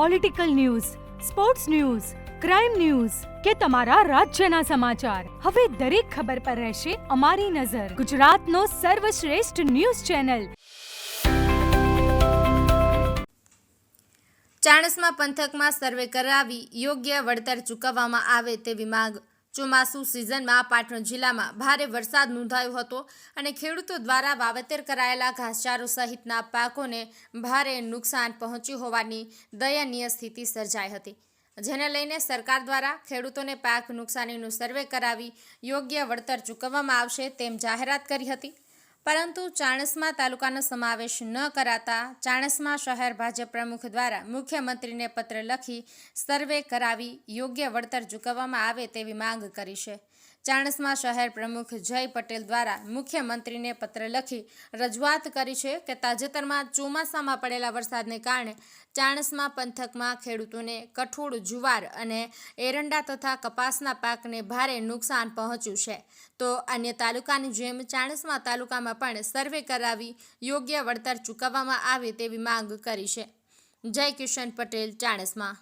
Political news sports news crime news કે તમારા રાજ્યના સમાચાર. હવે દરેક ખબર પર રહેશે અમારી નજર. ગુજરાતનો સર્વશ્રેષ્ઠ ન્યૂઝ ચેનલ. ચાણસમાં પંથકમાં સર્વે કરાવી યોગ્ય વળતર ચૂકવવામાં આવે તેવી માંગ ચોમાસુ સિઝનમાં પાટણ જિલ્લામાં ભારે વરસાદ નોંધાયો હતો અને ખેડૂતો દ્વારા વાવેતર કરાયેલા ઘાસચારો સહિતના પાકોને ભારે નુકસાન પહોંચ્યું હોવાની દયનીય સ્થિતિ સર્જાઈ હતી. જેને લઈને સરકાર દ્વારા ખેડૂતોને પાક નુકસાનીનું સર્વે કરાવી યોગ્ય વળતર ચૂકવવામાં આવશે તેમ જાહેરાત કરી હતી. પરંતુ ચાણસ્મા તાલુકાનો સમાવેશ ન કરાતા ચાણસ્મા શહેર ભાજપ પ્રમુખ દ્વારા મુખ્યમંત્રીને પત્ર લખી સર્વે કરાવી યોગ્ય વળતર ચૂકવવામાં આવે તેવી માંગ કરી છે. ચાણસ્મા શહેર પ્રમુખ જય પટેલ દ્વારા મુખ્યમંત્રીને પત્ર લખી રજૂઆત કરી છે કે તાજેતરમાં ચોમાસામાં પડેલા વરસાદને કારણે ચાણસ્મા પંથકમાં ખેડૂતોને કઠોળ જુવાર અને એરંડા તથા કપાસના પાકને ભારે નુકસાન પહોંચ્યું છે. તો અન્ય તાલુકાની જેમ ચાણસ્મા તાલુકામાં પણ સર્વે કરાવી યોગ્ય વળતર ચૂકવવામાં આવે તેવી માંગ કરી છે. જય કિશન પટેલ, ચાણસ્મા.